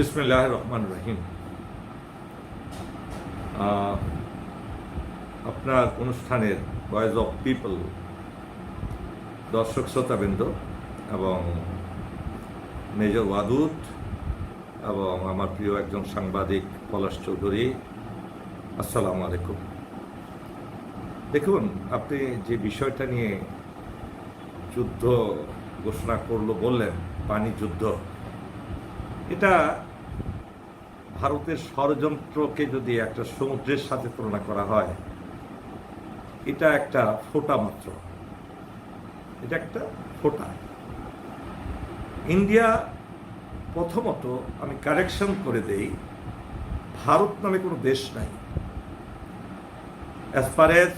বিসমুল্লাহ রহমান রহিম আপনার অনুষ্ঠানের ভয়েস অফ পিপল দর্শক শ্রোতাবৃন্দ এবং মেজর ওয়াদুদ এবং আমার প্রিয় একজন সাংবাদিক পলাশ চৌধুরী, আসসালামু আলাইকুম। দেখুন, আপনি যে বিষয়টা নিয়ে যুদ্ধ ঘোষণা করল বললেন, পানি যুদ্ধ, এটা ভারতের ষড়যন্ত্রকে যদি একটা সমুদ্রের সাথে তুলনা করা হয়, এটা একটা ফোঁটা মাত্র। এটা একটা ফোঁটা। ইন্ডিয়া প্রথমত আমি কারেকশন করে দেই, ভারত নামে কোনো দেশ নাই। As far as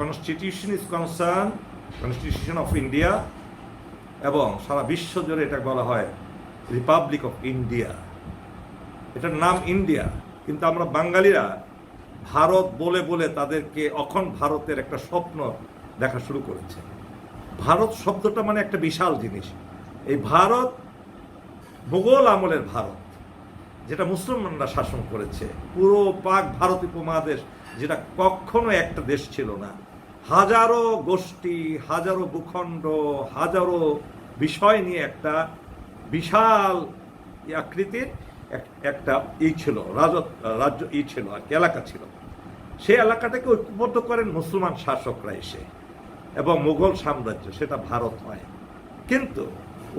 constitution is concern constitution of India এবং সারা বিশ্ব জুড়ে এটা বলা হয় রিপাবলিক অফ ইন্ডিয়া এটার নাম ইন্ডিয়া, কিন্তু আমরা বাঙালিরা ভারত বলে বলে তাদেরকে অখন ভারতের একটা স্বপ্ন দেখা শুরু করেছে। ভারত শব্দটা মানে একটা বিশাল জিনিস। এই ভারত মোগল আমলের ভারত, যেটা মুসলমানরা শাসন করেছে। পুরো পাক ভারত উপমহাদেশ, যেটা কখনো একটা দেশ ছিল না। হাজারো গোষ্ঠী, হাজারো ভূখণ্ড, হাজারো বিষয় নিয়ে একটা বিশাল আকৃতির একটা ই ছিল রাজ রাজ্য ই ছিল, আর এলাকা ছিল। সেই এলাকাটাকে ঐক্যবদ্ধ করেন মুসলমান শাসকরা এসে, এবং মুঘল সাম্রাজ্য, সেটা ভারত হয় কিন্তু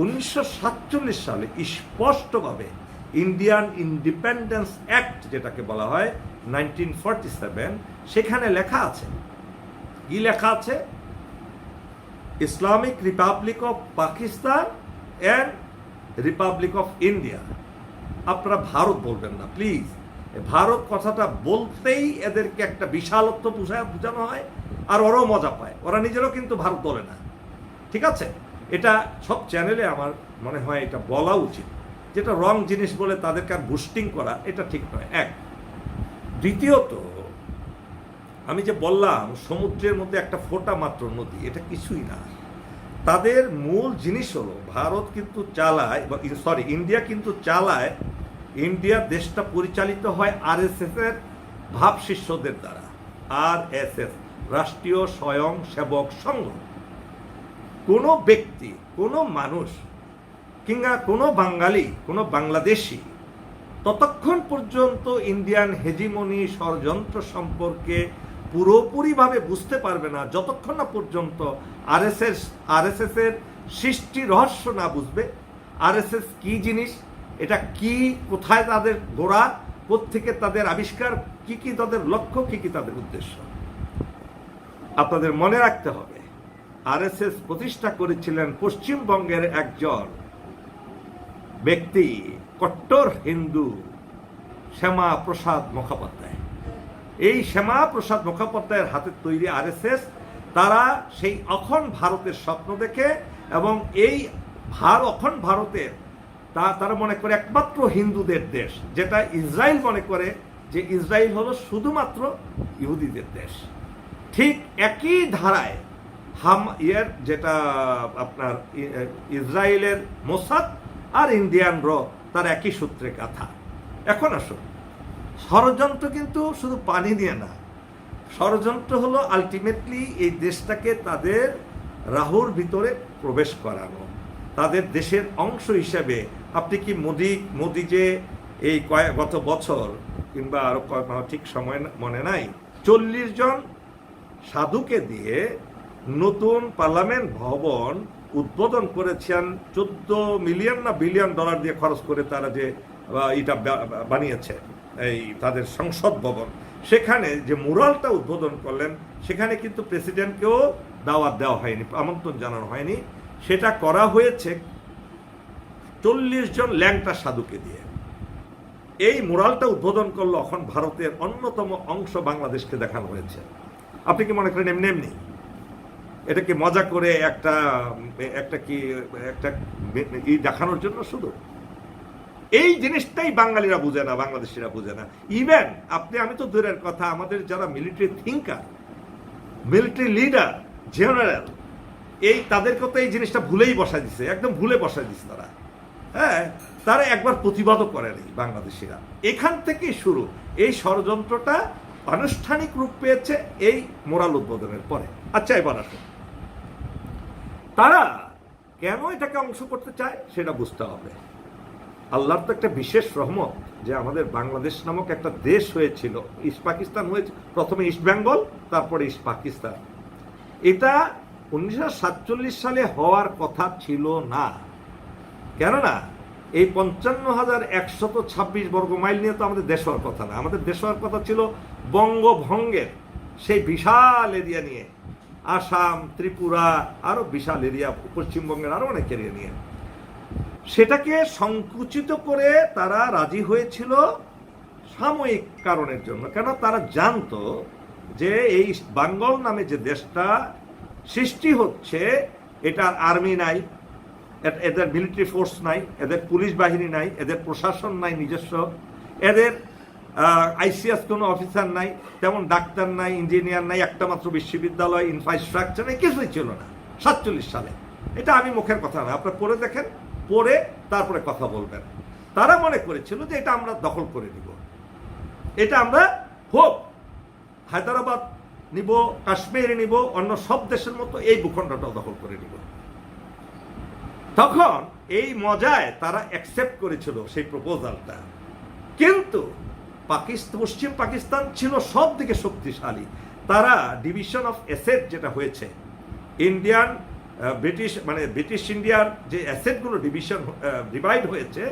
উনিশশো সাতচল্লিশ সালে স্পষ্টভাবে ইন্ডিয়ান ইন্ডিপেন্ডেন্স অ্যাক্ট, যেটাকে বলা হয় নাইনটিন সেখানে লেখা আছে। কি লেখা আছে? Islamic republic of Pakistan and republic of India. আপনারা ভারত বলবেন না প্লিজ ভারত কথাটা বলতেই এদেরকে একটা বিশালত্ব বুঝায় বোঝানো হয়, আর ওরাও মজা পায়। ওরা নিজেরও কিন্তু ভারত বলে না। ঠিক আছে? এটা সব চ্যানেলে আমার মনে হয় এটা বলা উচিত। যেটা রং জিনিস বলে তাদেরকে আর বুস্টিং করা, এটা ঠিক নয়। এক, দ্বিতীয়ত, আমি যে বললাম, সমুদ্রের মধ্যে একটা ফোঁটা মাত্র নদী, এটা কিছুই না। তাদের মূল জিনিস হলো, ভারত কিন্তু চালায় সরি ইন্ডিয়া কিন্তু চালায় ইন্ডিয়া দেশটা পরিচালিত হয় আর এস এর ভাব শিষ্যদের দ্বারা। আর এস এস রাষ্ট্রীয় স্বয়ং সেবক সংঘ। কোনো ব্যক্তি, কোনো মানুষ কিংবা কোনো বাঙালি, কোনো বাংলাদেশি ততক্ষণ পর্যন্ত ইন্ডিয়ান হেজিমনি ষড়যন্ত্র সম্পর্কে পুরোপুরিভাবে বুঝতে পারবে না, যতক্ষণ না পর্যন্ত R S S RSS RSS এর সৃষ্টি রহস্য না বুঝবে। আরএসএস কি জিনিস? এটা কি, কোথায় তাদের গোড়া থেকে তাদের আবিষ্কার, কি কি তাদের লক্ষ্য, কি কি তাদের উদ্দেশ্য? আপনাদের মনে রাখতে হবে, আরএসএস প্রতিষ্ঠা করেছিলেন পশ্চিমবঙ্গের একজন ব্যক্তি, কট্টর হিন্দু শ্যামা প্রসাদ মুখোপাধ্যায়। এই শ্যামা প্রসাদ মুখোপাধ্যায়ের হাতে তৈরি আরএসএস, তারা সেই অখন ভারতের স্বপ্ন দেখে এবং এই ভার অখন ভারতের তা তারা মনে করে একমাত্র হিন্দুদের দেশ, যেটা ইসরায়েল মনে করে যে ইসরায়েল হলো শুধুমাত্র ইহুদিদের দেশ। ঠিক একই ধারায় হাম, ইয়ের যেটা আপনার ইসরায়েলের মোসাদ আর ইন্ডিয়ান র তার একই সূত্রে গাথা এখন আসুন, ষড়যন্ত্র কিন্তু শুধু পানি দিয়ে না, ষড়যন্ত্র হলো আলটিমেটলি এই দেশটাকে তাদের রাহুর ভিতরে প্রবেশ করানো, তাদের দেশের অংশ হিসেবে আপনি কি মোদি মোদি যে এই কয়েক, গত বছর কিংবা আরও কয়েক ঠিক সময় মনে নাই, চল্লিশ জন সাধুকে দিয়ে নতুন পার্লামেন্ট ভবন উদ্বোধন করেছেন, চোদ্দ মিলিয়ন না বিলিয়ন ডলার দিয়ে খরচ করে তারা যে এটা বানিয়েছে, এই তাদের সংসদ ভবন। সেখানে যে মুরালটা উদ্বোধন করলেন, সেখানে কিন্তু প্রেসিডেন্টকেও দাওয়াত দেওয়া হয়নি, আমন্ত্রণ জানানো হয়নি। সেটা করা হয়েছে চল্লিশ জন ল্যাংটা সাধুকে দিয়ে। এই মুরালটা উদ্বোধন করল এখন ভারতের অন্যতম অংশ বাংলাদেশকে দেখানো হয়েছে। আপনি কি মনে করেন এমনি এমনি? এটাকে মজা করে একটা একটা কি, একটা ই দেখানোর জন্য শুধু? এই জিনিসটাই বাঙালিরা বুঝে না, বাংলাদেশিরা বুঝে না। ইভেন আপনি, আমি তো দূরের কথা, আমাদের যারা military thinker military leader general এই তাদেরকে তো এই জিনিসটা ভুলেই বসা দিছে, একদম ভুলে বসা দিছে তারা। হ্যাঁ তারা একবার প্রতিবাদও করেনি বাংলাদেশিরা। এখান থেকে শুরু। এই ষড়যন্ত্রটা আনুষ্ঠানিক রূপ পেয়েছে এই মোরাল উদ্বোধনের পরে। আচ্ছা এবার আসুন। তারা কেন এটাকে অংশ করতে চায় সেটা বুঝতে হবে। আল্লাহর তো একটা বিশেষ রহমত যে আমাদের বাংলাদেশ নামক একটা দেশ হয়েছিল। ইস্ট পাকিস্তান হয়েছে, প্রথমে ইস্ট বেঙ্গল, তারপরে ইস্ট পাকিস্তান। এটা উনিশশো সাতচল্লিশ সালে হওয়ার কথা ছিল না। কেননা, এই পঞ্চান্ন হাজার একশত ছাব্বিশ বর্গ মাইল নিয়ে তো আমাদের দেশ হওয়ার কথা না। আমাদের দেশ হওয়ার কথা ছিল বঙ্গভঙ্গের সেই বিশাল এরিয়া নিয়ে। আসাম, ত্রিপুরা আরও বিশাল এরিয়া, পশ্চিমবঙ্গের আরও অনেক এরিয়া নিয়ে। সেটাকে সংকুচিত করে তারা রাজি হয়েছিল সাময়িক কারণের জন্য। কেন তারা জানতো যে এই বাঙ্গল নামে যে দেশটা সৃষ্টি হচ্ছে, এটার আর্মি নাই এদের মিলিটারি ফোর্স নাই, এদের পুলিশ বাহিনী নাই, এদের প্রশাসন নাই নিজস্ব, এদের আইসিএস কোনো অফিসার নাই, তেমন ডাক্তার নাই ইঞ্জিনিয়ার নাই, একটা মাত্র বিশ্ববিদ্যালয় ইনফ্রাস্ট্রাকচার নেই, কিছুই ছিল না, সাতচল্লিশ সালে। এটা আমি মুখের কথা না, আপনার পড়ে দেখেন, পড়ে তারপরে কথা বলবেন। তারা মনে করেছিল যে এটা আমরা দখল করে নিব। এটা আমরা হোক, হায়দ্রাবাদ নিব, কাশ্মীর নিব, অন্য সব দেশের মতো এই ভূখণ্ডটাও দখল করে নিব। তখন এই মজায় তারা অ্যাকসেপ্ট করেছিল সেই প্রপোজালটা কিন্তু পাকিস্তান পশ্চিম পাকিস্তান ছিল সব দিকে শক্তিশালী। তারা ডিভিশন অফ অ্যাসেট যেটা হয়েছে ইন্ডিয়ান ব্রিটিশ মানে ব্রিটিশ ইন্ডিয়ার যে অ্যাসেটগুলো ডিভিশন ডিভাইড হয়েছে,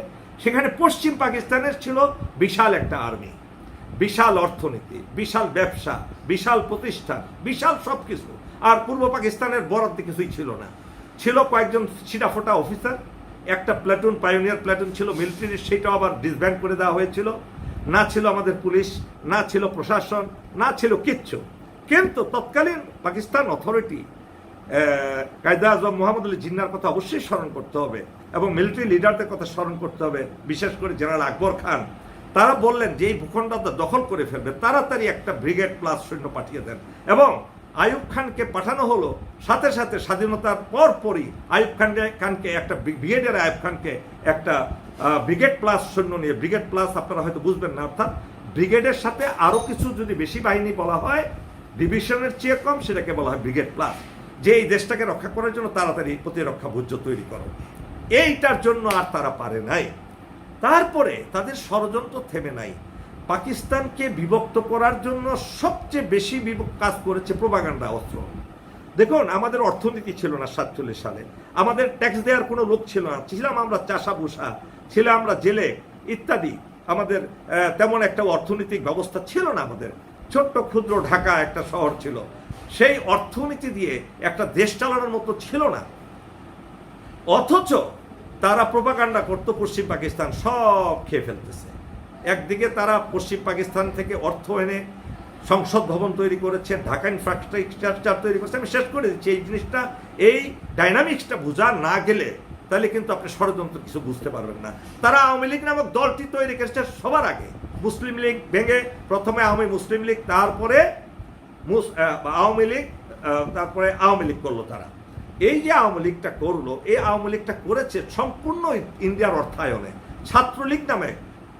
সেখানে পশ্চিম পাকিস্তানের ছিল বিশাল একটা আর্মি বিশাল অর্থনীতি, বিশাল ব্যবসা, বিশাল প্রতিষ্ঠান, বিশাল সব কিছু আর পূর্ব পাকিস্তানের বরাদ্দ কিছুই ছিল না। ছিল কয়েকজন ছিটাফোটা অফিসার, একটা প্ল্যাটুন পায়োনিয়ার প্ল্যাটুন ছিল মিলিটারির সেটাও আবার ডিসব্যান্ড করে দেওয়া হয়েছিল। না ছিল আমাদের পুলিশ, না ছিল প্রশাসন, না ছিল কিচ্ছু। কিন্তু তৎকালীন পাকিস্তান অথরিটি কায়দা আজম মোহাম্মদ আলী জিন্নার কথা অবশ্যই স্মরণ করতে হবে এবং মিলিটারি লিডারদের কথা স্মরণ করতে হবে, বিশেষ করে জেনারেল আকবর খান। তারা বললেন যে এই ভূখণ্ডটা দখল করে ফেলবে, তাড়াতাড়ি একটা ব্রিগেড প্লাস সৈন্য পাঠিয়ে দেন। এবং আইয়ুব খানকে পাঠানো হলো। সাথে সাথে স্বাধীনতার পর পরই আইয়ুব খানকে খানকে একটা ব্রিগেডের আয়ুব খানকে একটা ব্রিগেড প্লাস সৈন্য নিয়ে ব্রিগেড প্লাস আপনারা হয়তো বুঝবেন না, অর্থাৎ ব্রিগেডের সাথে আরও কিছু যদি বেশি বাহিনী বলা হয় ডিভিশনের চেয়ে কম সেটাকে বলা হয় ব্রিগেড প্লাস যে এই দেশটাকে রক্ষা করার জন্য তাড়াতাড়ি প্রতিরক্ষা ভুজ্য তৈরি করো। এইটার জন্য আর তারা পারে নাই। তারপরে তাদের ষড়যন্ত্র থেমে নাই। পাকিস্তানকে বিভক্ত করার জন্য সবচেয়ে বেশি কাজ করেছে প্রবাগান্ডা অস্ত্র। দেখুন, আমাদের অর্থনীতি ছিল না সাতচল্লিশ সালে। আমাদের ট্যাক্স দেওয়ার কোনো লোক ছিল না। ছিলাম আমরা চাষা বুসা ছিলাম আমরা জেলে, ইত্যাদি। আমাদের তেমন একটা অর্থনৈতিক ব্যবস্থা ছিল না আমাদের। ছোট্ট ক্ষুদ্র ঢাকা একটা শহর ছিল। সেই অর্থনীতি দিয়ে একটা দেশ চালানোর মতো ছিল না। অথচ তারা প্রোপাকাণ্ডা করতো পশ্চিম পাকিস্তান, সব খেয়ে ফেলতেছে। একদিকে তারা পশ্চিম পাকিস্তান থেকে অর্থ এনে সংসদ ভবন তৈরি করেছে, ঢাকা ইনফ্রাস্ট্রাকচার তৈরি করেছে। আমি শেষ করে দিচ্ছি, এই জিনিসটা, এই ডাইনামিক্সটা বোঝা না গেলে তাহলে কিন্তু আপনি ষড়যন্ত্র কিছু বুঝতে পারবেন না। তারা আওয়ামী লীগ নামক দলটি তৈরি করেছে সবার আগে। মুসলিম লীগ ভেঙে প্রথমে আওয়ামী মুসলিম লীগ, তারপরে আওয়ামী লীগ তারপরে আওয়ামী লীগ করল তারা। এই যে আওয়ামী লীগটা করল, এই আওয়ামী লীগটা করেছে সম্পূর্ণ ইন্ডিয়ার অর্থায়নে। ছাত্রলীগ নামে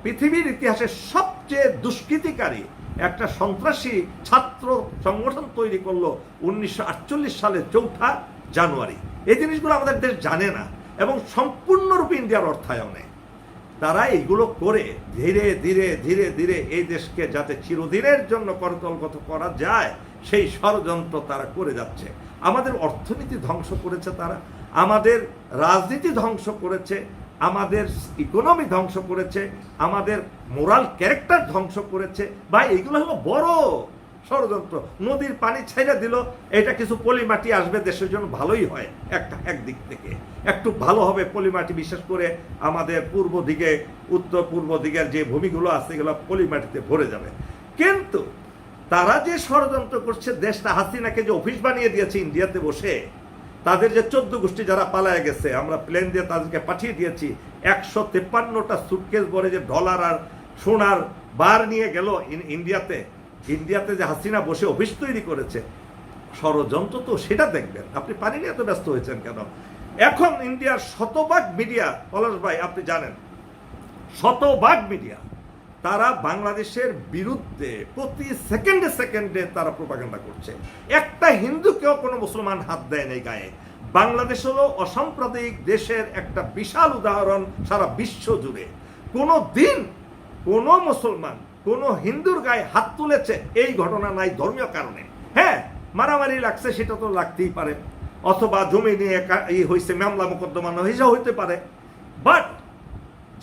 পৃথিবীর ইতিহাসে সবচেয়ে দুষ্কৃতিকারী একটা সন্ত্রাসী ছাত্র সংগঠন তৈরি করল উনিশশো সালে চৌঠা জানুয়ারি। এই জিনিসগুলো আমাদের দেশ জানে না এবং সম্পূর্ণরূপে ইন্ডিয়ার অর্থায়নে। তারা এইগুলো করে ধীরে ধীরে ধীরে ধীরে এই দেশকে যাতে চিরদিনের জন্য করতলগত করা যায়, সেই ষড়যন্ত্র তারা করে যাচ্ছে। আমাদের অর্থনীতি ধ্বংস করেছে তারা, আমাদের রাজনীতি ধ্বংস করেছে আমাদের ইকোনমি ধ্বংস করেছে, আমাদের মোরাল ক্যারেক্টার ধ্বংস করেছে, বা এগুলো হলো বড় ষড়যন্ত্র। নদীর পানি ছেড়ে দিল, এটা কিছু পলিমাটি আসবে, দেশের জন্য ভালোই হয়, একটা, একদিক থেকে। একটু ভালো হবে পলিমাটি, বিশেষ করে আমাদের পূর্ব দিকে, উত্তর পূর্ব দিকের যে ভূমিগুলো আছে, এগুলো পলিমাটিতে ভরে যাবে। কিন্তু তারা যে ষড়যন্ত্র করছে, দেশটা হাসিনাকে যে অফিস বানিয়ে দিয়েছে ইন্ডিয়াতে বসে তাদের যে চোদ্দ গোষ্ঠী যারা পালায় গেছে, আমরা প্লেন দিয়ে তাদেরকে পাঠিয়ে দিয়েছি। একশো তেপ্পান্নটা সুটকেস বলে যে ডলার আর সোনার বার নিয়ে গেল ইন্ডিয়াতে। ইন্ডিয়াতে যে হাসিনা বসে অফিস তৈরি করেছে। ষড়যন্ত্র তো সেটা দেখবেন। আপনি পানি নিয়ে এত ব্যস্ত হয়েছেন কেন? এখন ইন্ডিয়ার শতভাগ মিডিয়া পলাশ ভাই, আপনি জানেন, শতভাগ মিডিয়া তারা বাংলাদেশের বিরুদ্ধে প্রতি সেকেন্ডে সেকেন্ডে তারা প্রপাগান্ডা করছে। একটা হিন্দুকেও কোনো মুসলমান হাত দেয় নাই গায়ে। বাংলাদেশ হলো অসাম্প্রদায়িক দেশের একটা বিশাল উদাহরণ সারা বিশ্ব জুড়ে। কোনো দিন কোনো মুসলমান কোনো হিন্দুর গায়ে হাত তুলেছে এই ঘটনা নাই ধর্মীয় কারণে। হ্যাঁ মারামারি লাগছে সেটা তো লাগতেই পারে। অথবা জমি নিয়ে হয়েছে মামলা মোকদ্দমা হয়েছে হইতে পারে। বাট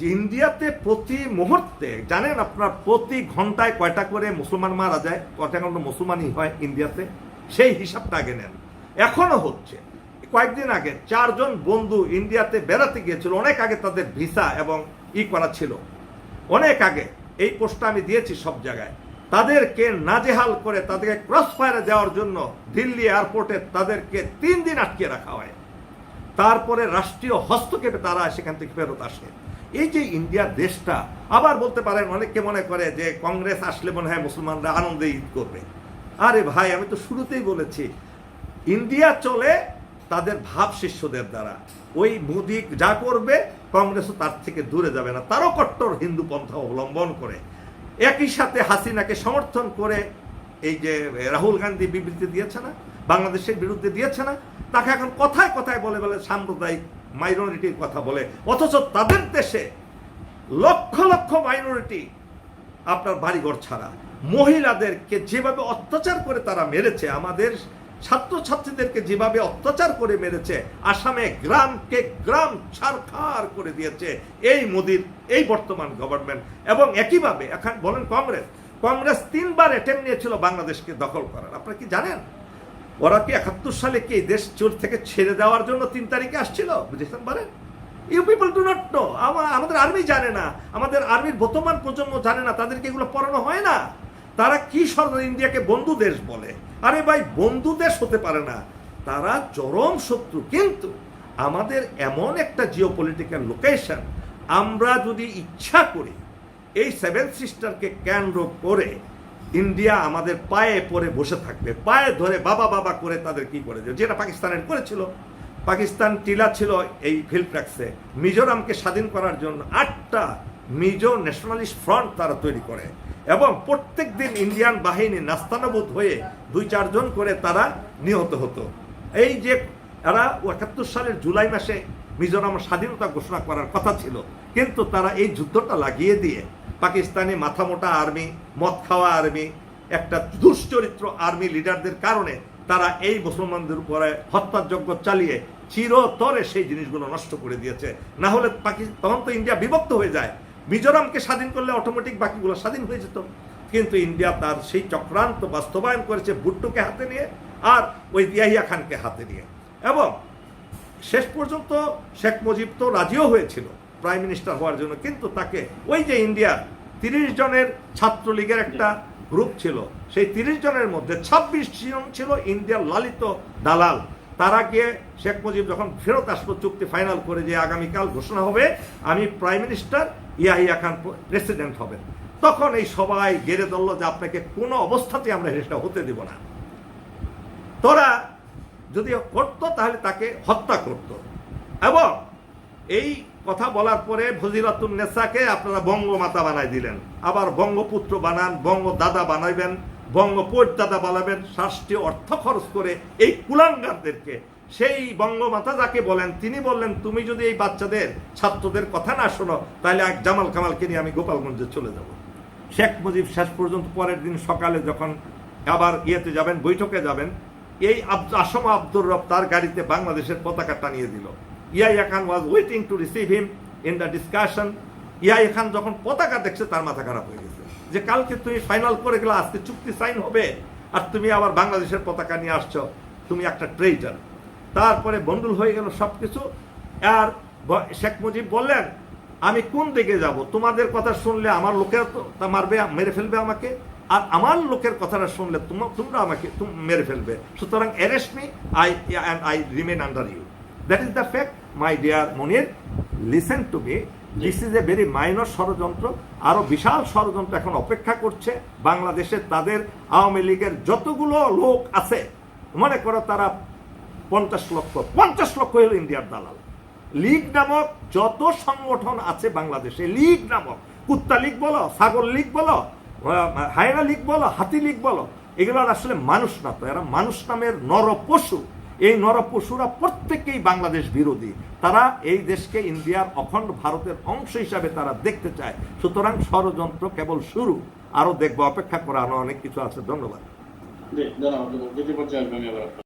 যে ইন্ডিয়াতে প্রতি মুহূর্তে, জানেন আপনার প্রতি ঘন্টায় কয়টা করে মুসলমান মারা যায়? কয়টা করে মুসলমানই হয় ইন্ডিয়াতে? সেই হিসাবটা আগে নেন। এখনও হচ্ছে। কয়েকদিন আগে চারজন বন্ধু ইন্ডিয়াতে বেড়াতে গিয়েছিল। অনেক আগে তাদের ভিসা এবং ই করা ছিল। অনেক আগে এই পোস্টটা আমি দিয়েছি সব জায়গায়। তাদেরকে নাজেহাল করে, তাদেরকে ক্রস ফায়ারে দেওয়ার জন্য দিল্লি এয়ারপোর্টে তাদেরকে তিন দিন আটকে রাখা হয়। তারপরে রাষ্ট্রীয় হস্তক্ষেপে তারা সেখান থেকে ফেরত আসে। এই যে ইন্ডিয়া দেশটা, আবার বলতে পারেন অনেকে মনে করে যে কংগ্রেস আসলে মনে হয় মুসলমানরা আনন্দে ঈদ করবে। আরে ভাই, আমি তো শুরুতেই বলেছি, ইন্ডিয়া চলে তাদের ভাব শিষ্যদের দ্বারা। ওই মোদি যা করবে, কংগ্রেসও তার থেকে দূরে যাবে না। তারও কট্টর হিন্দু পন্থা অবলম্বন করে। একই সাথে হাসিনাকে সমর্থন করে এই যে রাহুল গান্ধী বিবৃতি দিয়েছে না, বাংলাদেশের বিরুদ্ধে দিয়েছে না, তাকে এখন কথায় কথায় বলে বলে সাম্প্রদায়িক মাইনরিটির কথা বলে। অথচ তাদের দেশে লক্ষ লক্ষ মাইনরিটি আপনার বাড়িঘর ছাড়া। মহিলাদেরকে যেভাবে অত্যাচার করে তারা মেরেছে, আমাদের ছাত্রছাত্রীদেরকে যেভাবে অত্যাচার করে মেরেছে, আসামে গ্রামকে গ্রাম ছারখার করে দিয়েছে এই মোদির, এই বর্তমান গভর্নমেন্ট এবং একইভাবে, এখন বলেন কংগ্রেস। কংগ্রেস তিনবার অ্যাটেম্প নিয়েছিল বাংলাদেশকে দখল করার। আপনারা কি জানেন? ওরা কি একাত্তর সালে কি দেশ চোর থেকে ছেড়ে দেওয়ার জন্য তিন তারিখে আসছিল? বুঝেছেন পারেন you people do not know আমাদের আর্মি জানে না। আমাদের আর্মির বর্তমান প্রজন্ম জানে না। তাদেরকে এগুলো পড়ানো হয় না। তারা কি সরকার ইন্ডিয়াকে বন্ধু দেশ বলে? আরে ভাই, বন্ধু দেশ হতে পারে না। তারা চরম শত্রু। কিন্তু আমাদের এমন একটা জিও পলিটিক্যাল লোকেশন আমরা যদি ইচ্ছা করি, এই সেভেন সিস্টারকে কেন্দ্র করে ইন্ডিয়া আমাদের পায়ে পড়ে বসে থাকবে। পায়ে ধরে বাবা বাবা করে তাদের কি করে? যেটা পাকিস্তানের করেছিল। পাকিস্তান টিলা ছিল এই ফিল্ডট্র্যাক্সে মিজোরামকে স্বাধীন করার জন্য আটটা মিজো ন্যাশনালিস্ট ফ্রন্ট তারা তৈরি করে। এবং প্রত্যেক দিন ইন্ডিয়ান বাহিনী নাস্তানাবুদ হয়ে দুই চারজন করে তারা নিহত হতো। এই যে এরা একাত্তর সালের জুলাই মাসে মিজোরাম স্বাধীনতা ঘোষণা করার কথা ছিল, কিন্তু তারা এই যুদ্ধটা লাগিয়ে দিয়ে পাকিস্তানি মাথামোটা আর্মি, মদ খাওয়া আর্মি, একটা দুশ্চরিত্র আর্মি লিডারদের কারণে তারা এই মুসলমানদের উপরে হত্যাযজ্ঞ চালিয়ে চিরতরে সেই জিনিসগুলো নষ্ট করে দিয়েছে। না হলে তখন তো ইন্ডিয়া বিভক্ত হয়ে যায়। মিজোরামকে স্বাধীন করলে অটোমেটিক বাকিগুলো স্বাধীন হয়ে যেত। কিন্তু ইন্ডিয়া তার সেই চক্রান্ত বাস্তবায়ন করেছে ভুট্টোকে হাতে নিয়ে আর ওই ইয়াহিয়া খানকে হাতে নিয়ে। এবং শেষ পর্যন্ত শেখ মুজিব তো রাজিও হয়েছিল। প্রাইম মিনিস্টার হওয়ার জন্য। কিন্তু তাকে ওই যে ইন্ডিয়া তিরিশ জনের ছাত্রলীগের একটা গ্রুপ ছিল। সেই তিরিশ জনের মধ্যে ছাব্বিশ জন ছিল ইন্ডিয়ার লালিত দালাল। তারা গিয়ে শেখ মুজিব যখন ফেরত আসলো চুক্তি ফাইনাল করে যে আগামীকাল ঘোষণা হবে, আমি prime minister Yahya Khan president হবেন। তখন এই সবাই গেড়ে ধরলো যে আপনাকে কোনো অবস্থাতে আমরা সেটা হতে দেব না। তোরা যদি করতো তাহলে তাকে হত্যা করত। এবং এই কথা বলার পরে ফজিলাতুন নেসাকে আপনারা বঙ্গমাতা বানাই দিলেন। আবার বঙ্গপুত্র বানান বঙ্গ দাদা বানাইবেন বঙ্গ দাদা বানাবেন রাষ্ট্রীয় অর্থ খরচ করে এই কুলাঙ্গারদেরকে। সেই বঙ্গমাতা যাকে বলেন, তিনি বললেন, তুমি যদি এই বাচ্চাদের, ছাত্রদের কথা না শোনো, তাহলে এক জামাল কামালকে নিয়ে আমি গোপালগঞ্জে চলে যাব। শেখ মুজিব শেষ পর্যন্ত পরের দিন সকালে যখন আবার ইয়েতে যাবেন, বৈঠকে যাবেন, এই আসম আব্দুর রব তার গাড়িতে বাংলাদেশের পতাকা টানিয়ে দিল। Yahya Khan was waiting to receive him in the discussion Yahya Khan যখন পতাকা দেখছে, তার মাথা খারাপ হয়ে গেছে। যে কালকে তুমি ফাইনাল করে গেলে, আজকে চুক্তি সাইন হবে, আর তুমি আবার বাংলাদেশের পতাকা নিয়ে আসছো, তুমি একটা ট্রেজার তারপরে বন্ডুল হয়ে গেল সব কিছু আর শেখ মুজিব বললেন, আমি কোন দিকে যাব? তোমাদের কথা শুনলে আমার লোকেরা তো তা মারবে, মেরে ফেলবে আমাকে। আর আমার লোকের কথাটা শুনলে তোমরা আমাকে মেরে ফেলবে। সুতরাং arrest me I and I remain under you that is the fact my dear Monir listen to me this is a very minor ষড়যন্ত্র আরও বিশাল ষড়যন্ত্র এখন অপেক্ষা করছে বাংলাদেশে তাদের আওয়ামী লীগের যতগুলো লোক আছে। মনে করো তারা পঞ্চাশ লক্ষ পঞ্চাশ লক্ষ হলো ইন্ডিয়ার দালাল। লীগ নামক যত সংগঠন আছে বাংলাদেশে লীগ নামক কুত্তা লীগ বলো ছাগল লীগ বলো হায়না লীগ বলো হাতি লীগ বলো এগুলো আসলে মানুষ না তো এরা মানুষ নামের নর পশু এই নরপশুরা প্রত্যেকেই বাংলাদেশ বিরোধী। তারা এই দেশকে ইন্ডিয়ার অখণ্ড ভারতের অংশ হিসাবে তারা দেখতে চায়। সুতরাং ষড়যন্ত্র কেবল শুরু। আরও দেখব, অপেক্ষা করা আরও অনেক কিছু আছে। ধন্যবাদ।